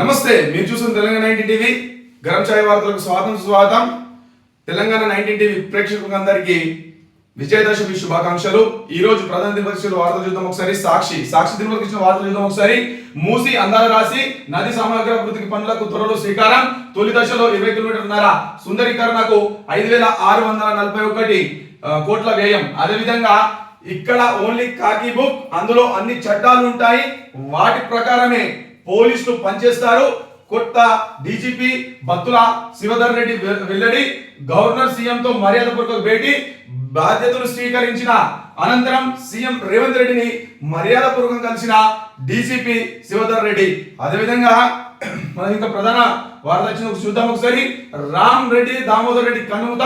నమస్తే మీరు చూసిన తెలంగాణ నైన్టీ టీవీ. గరం ఛాయ్ వార్తలకు స్వాగతం స్వాగతం తెలంగాణ నైన్టీ టీవీ ప్రేక్షకులందరికీ విజయదశమి శుభాకాంక్షలు. ఈ రోజు ప్రధాన దినపక్షులు వార్తలు చూద్దాం ఒకసారి. సాక్షి సాక్షి దినపక్ష ఇచ్చిన వార్తలు చూద్దాం ఒకసారి. మూసి అందాల రాసి నది సమగ్ర అభివృద్ధికి పనులకు త్వరలో శ్రీకారం. తొలి దశలో ఇరవై కిలోమీటర్ల సుందరీకరణకు ఐదు వేల ఆరు వందల నలభై ఒకటి కోట్ల వ్యయం. అదేవిధంగా ఇక్కడ ఓన్లీ కాకి బుక్ అందులో అన్ని చట్టాలు ఉంటాయి. వాటి ప్రకారమే పోలీసులు పనిచేస్తారు. కొత్త డీజీపీ బత్తుల శివధర్ రెడ్డి వెల్లడి గవర్నర్ సీఎంతో మర్యాద మర్యాదపూర్వక భేటీ బాధ్యతలు స్వీకరించిన అనంతరం సీఎం రేవంత్ రెడ్డిని మర్యాదపూర్వకంగా కలిసిన డీజీపీ శివధర్ రెడ్డి. అదేవిధంగా మనం ఇంకా ప్రధాన వార్త వచ్చిన చూద్దాం ఒకసారి. రామ్ రెడ్డి దామోదర్ రెడ్డి కనుమత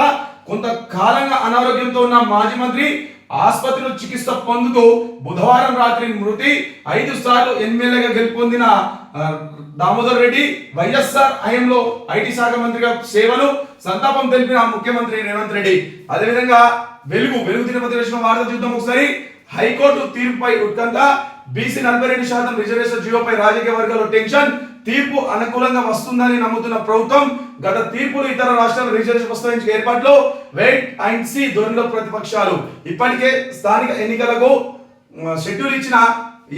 కొంతకాలంగా అనారోగ్యంతో ఉన్న మాజీ మంత్రి ఆసుపత్రిలో చికిత్స పొందుతూ బుధవారం రాత్రి మృతి ఐదు సార్లు ఎమ్మెల్యేగా గెలుపొందిన దామోదర్ రెడ్డి వైఎస్ఆర్ హయాంలో ఐటీ శాఖ మంత్రిగా సేవలు సంతాపం తెలిపిన ముఖ్యమంత్రి రేవంత్ రెడ్డి. అదేవిధంగా వెలుగు వెలుగు తిరుపతి వచ్చిన వార్త చూద్దాం ఒకసారి. హైకోర్టు తీర్పుపై ఉత్కంఠ బీసీ నలభై రెండు శాతం రిజర్వేషన్ జీవోపై రాజకీయ వర్గాల్లో టెన్షన్ తీర్పు అనుకూలంగా వస్తుందని నమ్ముతున్న ప్రభుత్వం గత తీర్పులు ఇతర రాష్ట్రాల రిజర్వేషన్ ప్రస్తావించే ఏర్పాట్లు వెయిట్ అండ్ సి ధోరణిలో ప్రతిపక్షాలు. ఇప్పటికే స్థానిక ఎన్నికలకు షెడ్యూల్ ఇచ్చిన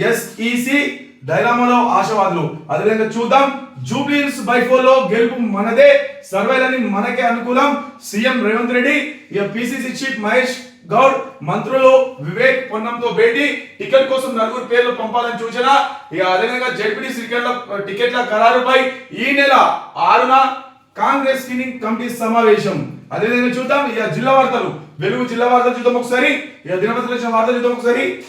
ఎస్ఈసి డైలామాలో ఆశావాదులు. అదేవిధంగా చూద్దాం. జూబ్లీస్ బైఫోలో గెలుపు మనదే. సర్వేలని మనకే అనుకూలం. సీఎం రేవంత్ రెడ్డి ఇక పిసిసి చీఫ్ మహేష్ గౌడ్ మంత్రులు వివేక్ పొన్నంతో భేటీ. టికెట్ కోసం నలుగురు పేర్లు పంపాలని సూచన. ఇక అదేవిధంగా జడ్పీటీ టికెట్ల టికెట్ల ఖరారుపై ఈ నెల ఆరున కాంగ్రెస్ స్క్రీనింగ్ కమిటీ సమావేశం. అదేవిధంగా చూద్దాం. ఇక జిల్లా వార్తలు. వెలుగు జిల్లా వార్తలు చూద్దాం ఒకసారి. ఇక దినపత్రిక వార్తలు చూద్దాం ఒకసారి.